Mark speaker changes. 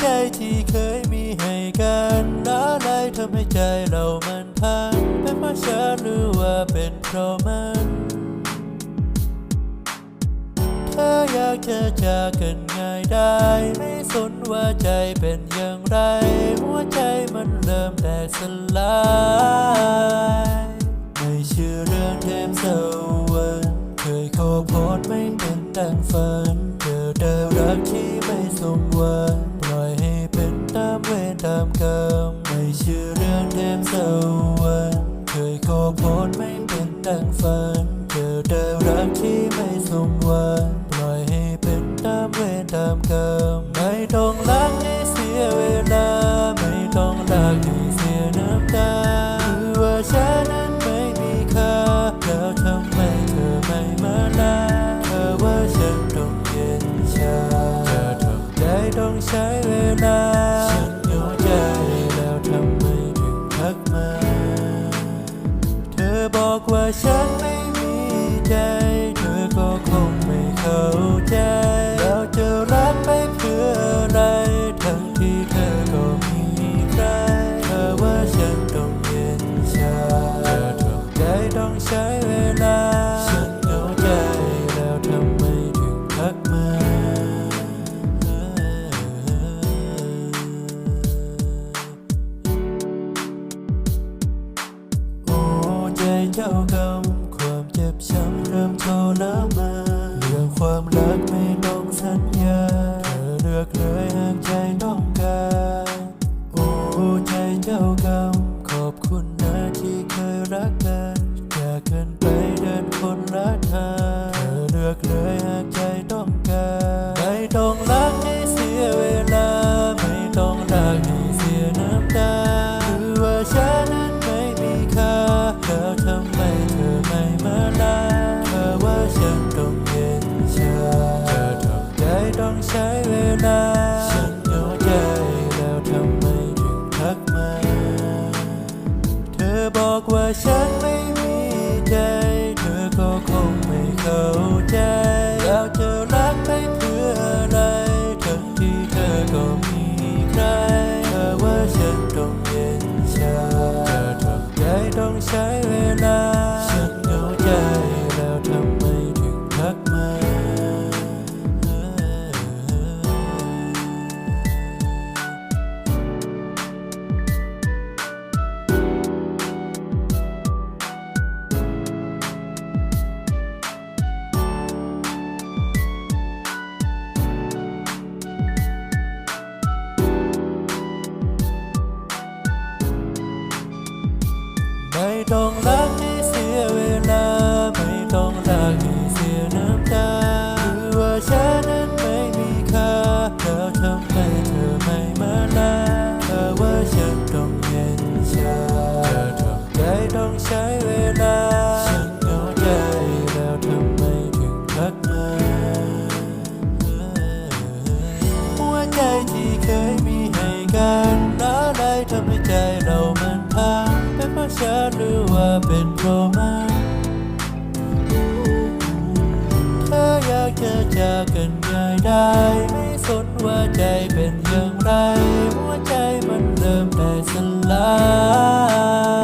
Speaker 1: ใจที่เคยมีให้กันอะไรทำให้ใจเรามันพังเป็นเพราะฉันหรือว่าเป็นเพราะมันเธออยากจะจากกันง่ายได้ ไม่สนว่าใจเป็นอย่างไร หัวใจมันเริ่มแตกสลายไม่เชื่อเรื่องเทพสวรรค์เคยขอพรไม่เป็นดังฝันเจอแต่รักที่ไม่สมหวังามกรรมไม่เชื่อเรื่องเทพสวรรค์เคยขอพรไม่เป็นดังฝันเจอแต่รักที่ไม่สมหวังปล่อยให้เป็นตามเวรตามกรรมไม่ต้องรักให้เสียเวลา ไม่ต้องรักให้เสียน้ำตาคือว่าฉันนั้นไม่มีค่าแล้วทำไมเธอไม่มาลาเธอว่าฉันต้องเย็นชาเธอทำใจต้องใช้ากมาเธอบอกว่าฉันไม่มีใจ เธอก็คงไม่เข้าใจ แล้วจะรักไปเพื่ออะไร ทั้งที่เธอก็มีใครเธอว่าฉันต้องเย็นชาเธอทำใจต้องใช้ คนละทาเธอเลือกเลยหากใจต้องการไม่ต้องรักให้เสียเวลา ไม่ต้องรักให้เสียน้ำตาคือว่าฉันนั้นไม่มีค่าแล้วทำไมเธอไม่มาลาเธอว่าฉันต้องเย็นชาเธอทำใจต้องใช้เวลาฉันเหงาใจแล้วทำไมถึงทักมา เธอบอกว่าฉันไม่มีใจ เข้าใจแล้วจะรักไปเพื่ออะไรทั้งที่เธอก็มีใครเธอว่าฉันต้องเย็นชาเธอทำใจต้องใช้เวลา ต้องรักให้เสียเวลา ไม่ต้องรักให้เสียน้ำตาคือว่าฉันนั้นไม่มีค่าแล้วทำไมเธอไม่มาลาเธอว่าฉันต้องเย็นชาเธอทำใจต้องใช้เวลา ฉันเหงาใจแล้วทำไมถึงทักมาหัวใจที่เคยมีให้กันอะไรทำให้ใจเรามันพัง เป็นเพราะฉันหรือว่าเป็นเพราะมันเธออยากจะจากกันง่ายได้ไม่สนว่าใจเป็นอย่างไร หัวใจมันเริ่มแตกสลาย